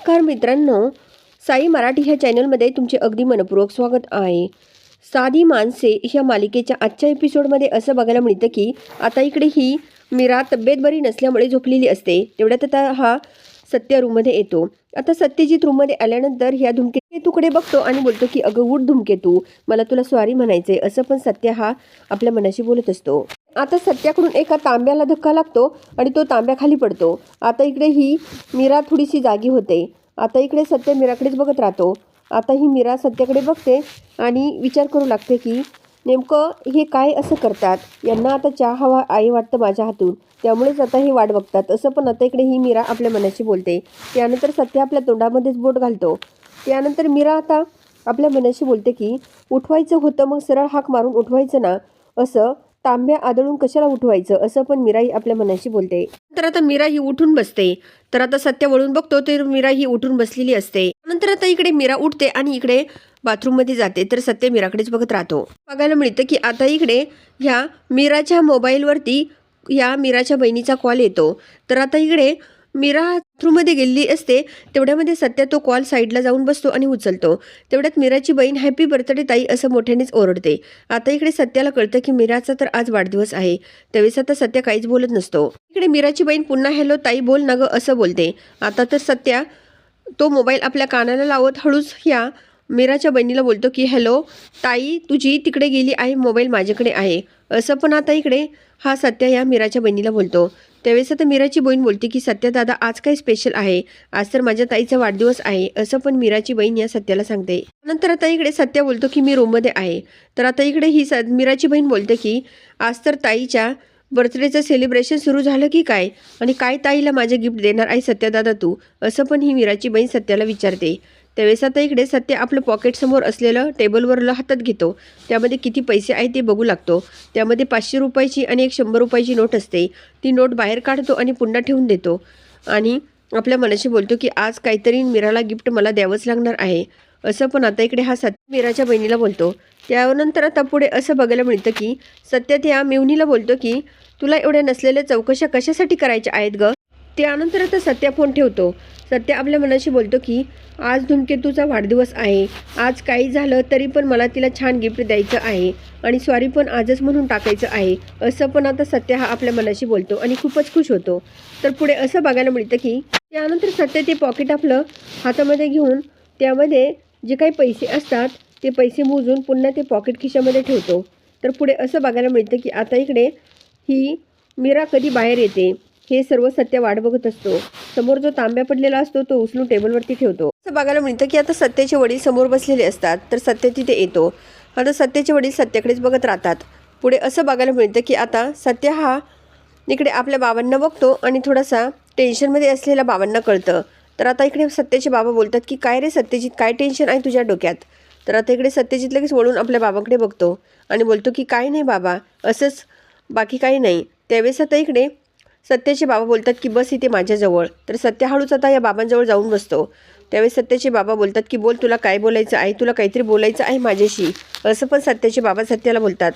नमस्कार मित्रांनो साई मराठी ह्या चॅनलमध्ये तुमचे अगदी मनपूर्वक स्वागत आहे. साधी माणसे ह्या मालिकेच्या आजच्या एपिसोडमध्ये असं बघायला मिळतं की आता इकडे ही मीरा तब्येत बरी नसल्यामुळे झोपलेली असते. तेवढ्यात आता हा सत्य रूममध्ये येतो. आता सत्यजित रूममध्ये आल्यानंतर ह्या धुमकेतूकडे बघतो आणि बोलतो की अगं उठ धुमकेतू. मला तुला स्वारी म्हणायचंय. असं पण सत्य हा आपल्या मनाशी बोलत असतो. आता सत्याकडून एका तांब्याला धक्का लागतो आणि तो तांब्या खाली पडतो. आता इकडे ही मीरा थोडीशी जागी होते. आता इकडे सत्य मीराकडेच बघत राहतो. आता ही मीरा सत्याकडे बघते आणि विचार करू लागते की नेमकं हे काय असं करतात? यांना आता चहा हवा आई वाटतं माझ्या हातून. त्यामुळेच आता हे वाट बघतात. असं पण आता इकडे ही मीरा आपल्या मनाशी बोलते. त्यानंतर सत्य आपल्या तोंडामध्येच बोट घालतो. त्यानंतर मीरा आता आपल्या मनाशी बोलते की उठवायचं होतं मग सरळ हाक मारून उठवायचं ना? असं तांब्या आदळून कशाला उठवायचं? असं पण मीराही आपल्या मनाशी बोलते. तर आता मीरा ही उठून बसते. तर आता सत्य वळून बघतो तर मीरा ही उठून बसलेली असते. नंतर आता इकडे मीरा उठते आणि इकडे बाथरूममध्ये जाते. तर सत्य मीराकडेच बघत राहतो. बघायला मिळतं की आता इकडे ह्या मीराच्या मोबाईलवरती ह्या मीराच्या बहिणीचा कॉल येतो. तर आता इकडे मीरा थ्रूमध्ये गेलेली असते तेवढ्यामध्ये सत्या तो कॉल साईडला जाऊन बसतो आणि उचलतो. तेवढ्यात मीराची बहीण हॅपी बर्थडे ताई असं मोठ्यानेच ओरडते. आता इकडे सत्याला कळतं की मीराचा तर आज वाढदिवस आहे. त्यावेळेस आता सत्या काहीच बोलत नसतो. इकडे मीराची बहीण पुन्हा हॅलो ताई बोल ना गं असं बोलते. आता तर सत्या तो मोबाईल आपल्या कानाला लावत हळूच ह्या मीराच्या बहिणीला बोलतो की हॅलो ताई तुझी तिकडे गेली आहे मोबाईल माझ्याकडे आहे. असं पण आता इकडे हा सत्या या मीराच्या बहिणीला बोलतो. त्यावेळेस आता मीराची बहीण बोलते की सत्या दादा आज काय स्पेशल आहे? आज तर माझ्या ताईचा वाढदिवस आहे. असं पण मीराची बहीण या सत्याला सांगते. नंतर आता इकडे सत्या बोलतो की मी रूममध्ये आहे. तर आता इकडे ही स मीराची बहीण बोलते की आज तर ताईच्या बर्थडेचं सेलिब्रेशन सुरू झालं की काय? आणि काय ताईला माझे गिफ्ट देणार आहे सत्यदादा तू? असं पण ही मीराची बहीण सत्याला विचारते. त्यावेळेस आता इकडे सत्य आपलं पॉकेटसमोर असलेलं टेबलवरलं हातात घेतो. त्यामध्ये किती पैसे आहेत ते बघू लागतो. त्यामध्ये पाचशे रुपयाची आणि एक शंभर रुपयाची नोट असते. ती नोट बाहेर काढतो आणि पुन्हा ठेवून देतो. आणि आपल्या मनाशी बोलतो की आज काहीतरी मीराला गिफ्ट मला द्यावंच लागणार आहे. असं पण आता इकडे हा सत्य मीराच्या बहिणीला बोलतो. त्यानंतर आता पुढे असं बघायला मिळतं की सत्य त्या मेवणीला बोलतो की तुला एवढ्या नसलेल्या चौकशा कशासाठी करायच्या आहेत ग? त्यानंतर आता सत्या फोन ठेवतो. सत्य आपल्या मनाशी बोलतो की आज धूमकेतूचा वाढदिवस आहे. आज काही झालं तरी पण मला तिला छान गिफ्ट द्यायचं आहे. आणि स्वारी पण आजच म्हणून टाकायचं आहे. असं पण आता सत्य हा आपल्या मनाशी बोलतो आणि खूपच खुश होतो. तर पुढे असं बघायला मिळतं की त्यानंतर सत्य ते पॉकेट आपलं हातामध्ये घेऊन त्यामध्ये जे काही पैसे असतात ते पैसे मोजून पुन्हा ते पॉकेट खिशामध्ये ठेवतो. तर पुढे असं बघायला मिळतं की आता इकडे ही मीरा कधी बाहेर येते? हे सर्व सत्य वाट बघत असतो. समोर जो तांब्या पडलेला असतो तो उचलून टेबलवरती ठेवतो. असं बघायला मिळतं की आता सत्याचे वडील समोर बसलेले असतात तर सत्य तिथे येतो. आता सत्याचे वडील सत्याकडेच बघत राहतात. पुढे असं बघायला मिळतं की आता सत्य हा इकडे आपल्या बाबांना बघतो आणि थोडासा टेन्शनमध्ये असलेल्या बाबांना कळतं. तर आता इकडे सत्याचे बाबा बोलतात की काय रे सत्यजित काय टेन्शन आहे तुझ्या डोक्यात? तर आता इकडे सत्यजित लगेच वळून आपल्या बाबांकडे बघतो आणि बोलतो की काय नाही बाबा असंच बाकी काही नाही. त्यावेळेस आता इकडे सत्याचे बाबा बोलतात की बस इथे माझ्याजवळ. तर सत्य हळूच आता या बाबांजवळ जाऊन बसतो. त्यावेळेस सत्याचे बाबा बोलतात की बोल तुला काय बोलायचं आहे? तुला काहीतरी बोलायचं आहे माझ्याशी? असं पण सत्याचे बाबा सत्याला बोलतात.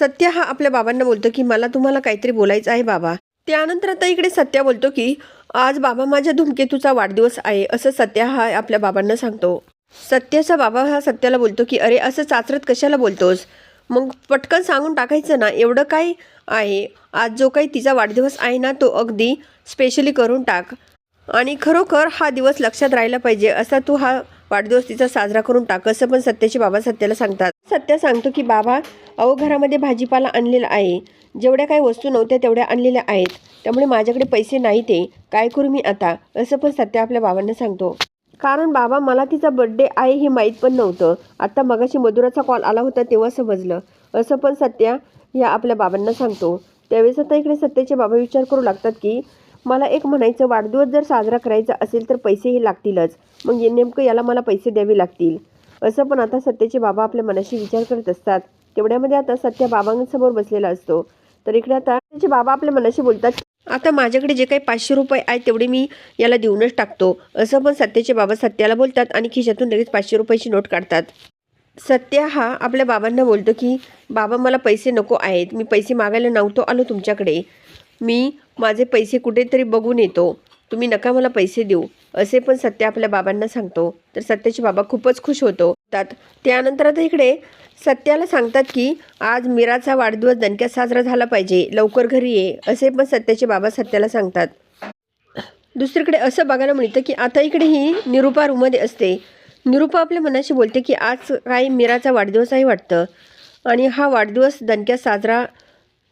सत्य हा आपल्या बाबांना बोलतो की मला तुम्हाला काहीतरी बोलायचं आहे बाबा. त्यानंतर आता इकडे सत्या बोलतो की आज बाबा माझ्या धुमकेतूचा वाढदिवस आहे असं सत्या हा आपल्या बाबांना सांगतो. सत्याचा बाबा हा सत्याला बोलतो की अरे असं चाचरत कशाला बोलतोस? मग पटकन सांगून टाकायचं ना एवढं काय आहे? आज जो काही तिचा वाढदिवस आहे ना तो अगदी स्पेशली करून टाक. आणि खरोखर हा दिवस लक्षात राहिला पाहिजे असा तू हा वाढदिवस तिचा साजरा करून टाक असं पण सत्याचे बाबा सत्याला सांगतात. सत्य सांगतो की बाबा अहो घरामध्ये भाजीपाला आणलेला आहे. जेवढ्या काही वस्तू नव्हत्या तेवढ्या आणलेल्या आहेत. त्यामुळे माझ्याकडे पैसे नाही ते. काय करू मी आता? असं पण सत्य आपल्या बाबांना सांगतो. कारण बाबा मला तिचा बड्डे आहे हे माहीत पण नव्हतं. आता मगाशी मधुराचा कॉल आला होता तेव्हा समजलं. असं पण सत्या या आपल्या बाबांना सांगतो. त्यावेळेस आता इकडे सत्याचे बाबा विचार करू लागतात की मला एक म्हणायचं वाढदिवस जर साजरा करायचा असेल तर पैसेही लागतीलच. मग नेमकं याला मला पैसे द्यावे लागतील. असं पण आता सत्याचे बाबा आपल्या मनाशी विचार करत असतात. तेवढ्यामध्ये आता सत्या बाबांसमोर बसलेला असतो. तर इकडे आता त्याचे बाबा आपल्या मनाशी बोलतात. आता माझ्याकडे जे काही पाचशे रुपये आहेत तेवढे मी याला देऊनच टाकतो. असं पण सत्याचे बाबा सत्याला बोलतात आणि खिशातून लगेच पाचशे रुपयाची नोट काढतात. सत्या हा आपल्या बाबांना बोलतो की बाबा मला पैसे नको आहेत. मी पैसे मागायला नव्हतो आलो तुमच्याकडे. मी माझे पैसे कुठेतरी बघून येतो. तुम्ही नका मला पैसे देऊ. असे पण सत्य आपल्या बाबांना सांगतो. तर सत्याचे बाबा खूपच खुश होतो. तात त्यानंतर आता इकडे सत्याला सांगतात की आज मीराचा वाढदिवस दणक्यात साजरा झाला पाहिजे. लवकर घरी ये. असे पण सत्याचे बाबा सत्याला सांगतात. दुसरीकडे असं बघायला मिळतं की आता इकडे ही निरुपा रूममध्ये असते. निरुपा आपल्या मनाशी बोलते की आज काय मीराचा वाढदिवस आहे वाटतं. आणि हा वाढदिवस दणक्यात साजरा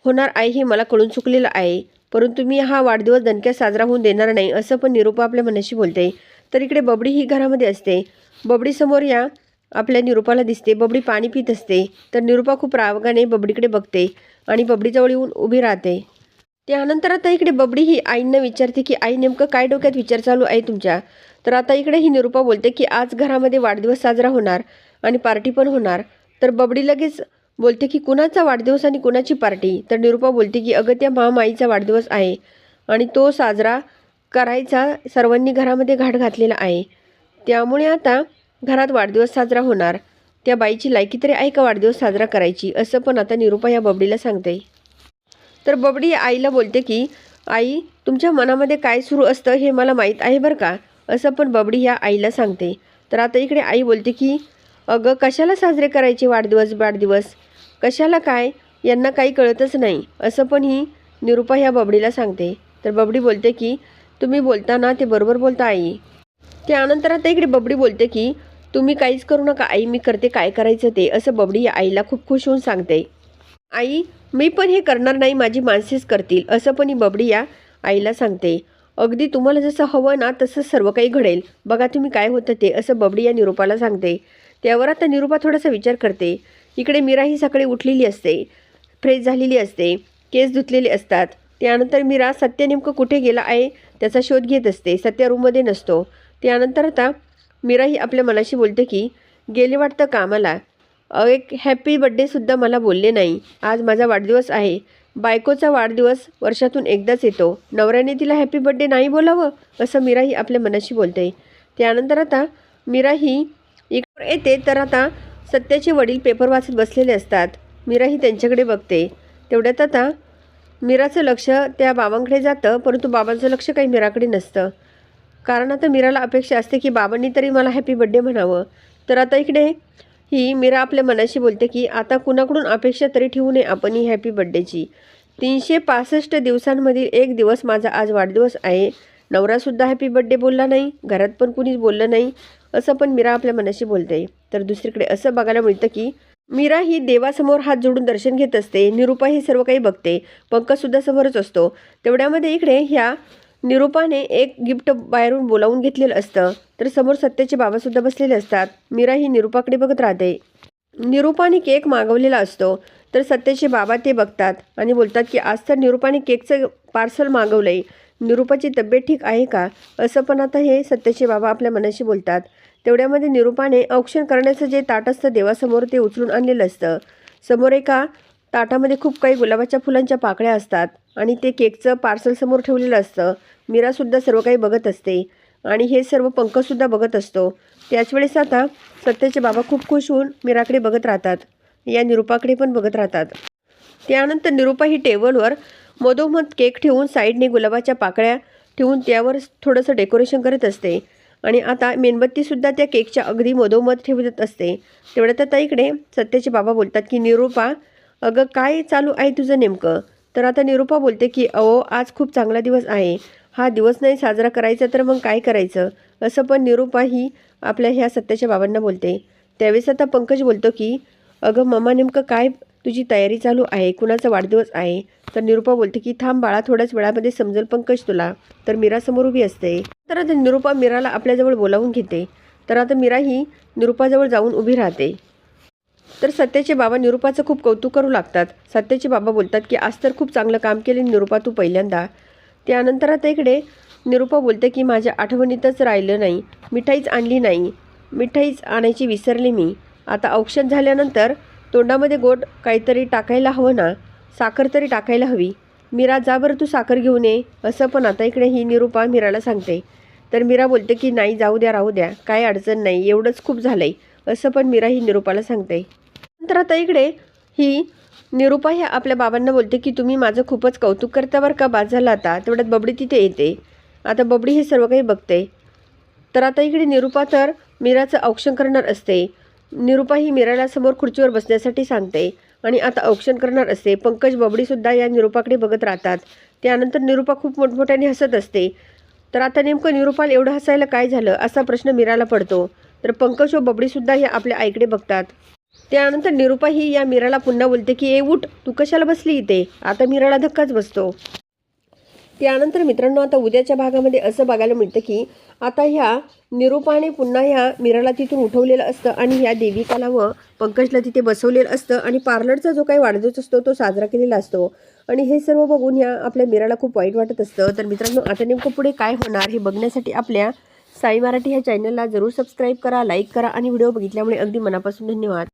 होणार आहे हे मला कळून चुकलेलं आहे. परंतु मी हा वाढदिवस दणक्यात साजरा होऊन देणार नाही असं पण निरुपा आपल्या मनाशी बोलते. तर इकडे बबडी ही घरामध्ये असते. बबडीसमोर या आपल्या निरुपाला दिसते. बबडी पाणी पित असते. तर निरुपा खूप रागाने बबडीकडे बघते आणि बबडीजवळ येऊन उभी राहते. त्यानंतर आता इकडे बबडी ही आईंना विचारते की आई नेमकं काय डोक्यात विचार चालू आहे तुमच्या? तर आता इकडे ही निरुपा बोलते की आज घरामध्ये वाढदिवस साजरा होणार आणि पार्टी पण होणार. तर बबडी लगेच बोलते की कुणाचा वाढदिवस आणि कुणाची पार्टी? तर निरुपा बोलते की अगं त्या महामाईचा वाढदिवस आहे आणि तो साजरा करायचा सर्वांनी घरामध्ये घाट घातलेला आहे. त्यामुळे आता घरात वाढदिवस साजरा होणार. त्या बाईची लायकी तरी आहे का वाढदिवस साजरा करायची? असं पण आता निरुपा या बबडीला सांगते. तर बबडी आईला बोलते की आई तुमच्या मनामध्ये काय सुरू असतं हे मला माहीत आहे बरं का? असं पण बबडी ह्या आईला सांगते. तर आता इकडे आई बोलते की अगं कशाला साजरे करायचे वाढदिवस वाढदिवस? कशाला काय? यांना काही कळतच नाही. असं पण ही निरुपा ह्या बबडीला सांगते. तर बबडी बोलते की तुम्ही बोलताना ते बरोबर बोलता आई. त्यानंतर आता इकडे बबडी बोलते की तुम्ही काहीच करू नका. आई मी करते. काय करायचं ते? असं बबडी या आईला खूप खुश होऊन सांगते. आई मी पण हे करणार नाही. माझी माणसेच करतील. असं पण ही बबडी या आईला सांगते. अगदी तुम्हाला जसं हवं ना तसं सर्व काही घडेल. बघा तुम्ही काय होतं ते. असं बबडी या निरूपाला सांगते. त्यावर आता निरूपा थोडासा विचार करते. इकडे मीरा ही सकाळी उठलेली असते. फ्रेश झालेली असते. केस धुतलेले असतात. त्यानंतर मीरा सत्य नेमकं कुठे गेला आहे? त्याचा शोध घेत असते. सत्य रूममध्ये नसतो. त्यानंतर आता मीरा ही आपल्या मनाशी बोलते की गेले वाटतं कामाला एक हॅपी बड्डेसुद्धा मला बोलले नाही. आज माझा वाढदिवस आहे. बायकोचा वाढदिवस वर्षातून एकदाच येतो. नवऱ्याने तिला हॅपी बड्डे नाही बोलावं? असं मीरा ही आपल्या मनाशी बोलते. त्यानंतर आता मीरा ही इकडे येते तर आता सत्याचे वडील पेपर वाचत बसलेले असतात. मीरा ही त्यांच्याकडे बघते. तेवढ्यात आता मीराचं लक्ष त्या बाबांकडे जातं परंतु बाबांचं लक्ष काही मीराकडे नसतं. कारण आता मीराला अपेक्षा असते की बाबांनी तरी मला हॅपी बड्डे म्हणावं. तर आता इकडे ही मीरा आपल्या मनाशी बोलते की आता कुणाकडून अपेक्षा तरी ठेवू नये आपण ही हॅपी बड्डेची तीनशे पासष्ट दिवसांमधील एक दिवस माझा आज वाढदिवस आहे. नवरासुद्धा हॅपी बड्डे बोलला नाही घरात पण कुणीच बोललं नाही असं पण मीरा आपल्या मनाशी बोलते. तर दुसरीकडे असं बघायला मिळतं की मीरा ही देवासमोर हात जोडून दर्शन घेत असते निरुपा हे सर्व काही बघते पंकजसुद्धा समोरच असतो. तेवढ्यामध्ये इकडे ह्या निरुपाने एक गिफ्ट बाहेरून बोलावून घेतलेलं असतं तर समोर सत्याचे बाबासुद्धा बसलेले असतात. मीरा ही निरुपाकडे बघत राहते. निरुपाने केक मागवलेला असतो तर सत्याचे बाबा ते बघतात आणि बोलतात की आज तर निरूपाने केकचं पार्सल मागवलं आहे निरूपाची तब्येत ठीक आहे का? असं पण आता हे सत्याचे बाबा आपल्या मनाशी बोलतात. तेवढ्यामध्ये निरुपाने औक्षण करण्याचं जे ताट असतं देवासमोर ते उचलून आणलेलं असतं. समोर एका ताटामध्ये खूप काही गुलाबाच्या फुलांच्या पाकळ्या असतात आणि ते केकचं पार्सल समोर ठेवलेलं असतं. मीरासुद्धा सर्व काही बघत असते. आणि हे सर्व पंकजसुद्धा बघत असतो. त्याच वेळेस आता सत्याचे बाबा खूप खुश होऊन मीराकडे बघत राहतात. या निरुपाकडे पण बघत राहतात. त्यानंतर निरुपा ही टेबलवर मधोमध केक ठेवून साईडने गुलाबाच्या पाकळ्या ठेवून त्यावर थोडंसं डेकोरेशन करत असते. आणि आता मेणबत्तीसुद्धा त्या केकच्या अगदी मधोमध ठेवत असते. तेवढ्यात आता इकडे सत्याचे बाबा बोलतात की निरूपा अगं काय चालू आहे तुझं नेमकं? तर आता निरुपा बोलते की अहो आज खूप चांगला दिवस आहे. हा दिवस नाही साजरा करायचा तर मग काय करायचं? असं पण निरूपाही आपल्या ह्या सत्याच्या बाबांना बोलते. त्यावेळेस आता पंकज बोलतो की अगं मम्मा नेमकं काय तुझी तयारी चालू आहे? कुणाचा वाढदिवस आहे? तर निरुपा बोलते की थांब बाळा थोड्याच वेळामध्ये समजेल पंकज तुला. तर मीरा समोर उभी असते. तर आता निरुपा मीराला आपल्याजवळ बोलावून घेते. तर आता मीरा ही निरुपाजवळ जाऊन उभी राहते. तर सत्याचे बाबा निरुपाचं खूप कौतुक करू लागतात. सत्याचे बाबा बोलतात की आज तर खूप चांगलं काम केले निरुपा तू पहिल्यांदा. त्यानंतर आता इकडे निरुपा बोलते की माझ्या आठवणीतच राहिलं नाही. मिठाईच आणली नाही. मिठाईच आणायची विसरली मी. आता औक्षण झाल्यानंतर तोंडामध्ये गोड काहीतरी टाकायला हवं ना? साखर तरी टाकायला हवी. मीरा जा बरं तू साखर घेऊन ये. असं पण आता इकडे ही निरुपा मीराला सांगते. तर मीरा बोलते की नाही जाऊ द्या राहू द्या. काय अडचण नाही. एवढंच खूप झालं आहे असं पण मीरा ही निरुपाला सांगते. नंतर आता इकडे ही निरुपा ह्या आपल्या बाबांना बोलते की तुम्ही माझं खूपच कौतुक करता बरं का बाद झाला आता. तेवढ्यात बबडी तिथे येते. आता बबडी हे सर्व काही बघते. तर आता इकडे निरुपा तर मीराचं औक्षण करणार असते. निरुपा ही मीराला समोर खुर्चीवर बसण्यासाठी सांगते आणि आता औक्षण करणार असते. पंकज बबडीसुद्धा या निरुपाकडे बघत राहतात. त्यानंतर निरुपा खूप मोठमोठ्याने हसत असते. तर आता नेमकं निरुपाला एवढं हसायला काय झालं असा प्रश्न मीराला पडतो. तर पंकज व बबडीसुद्धा हे आपल्या आईकडे बघतात. त्यानंतर निरुपा ही या मीराला पुन्हा बोलते की ए उठ तू कशाला बसली इथे? आता मीराला धक्काच बसतो. त्यानंतर मित्रांनो आता उद्याच्या भागामध्ये असं बघायला मिळतं की आता ह्या निरूपाने पुन्हा ह्या मीराला तिथून उठवलेलं असतं आणि ह्या देविकाला व पंकजला तिथे बसवलेलं असतं आणि पार्लरचा जो काही वाढदिवस असतो तो साजरा केलेला असतो. आणि हे सर्व बघून ह्या आपल्या मीराला खूप वाईट वाटत असतं. तर मित्रांनो आता नेमकं पुढे काय होणार हे बघण्यासाठी आपल्या साई मराठी ह्या चॅनलला जरूर सबस्क्राईब करा लाईक करा आणि व्हिडिओ बघितल्यामुळे अगदी मनापासून धन्यवाद.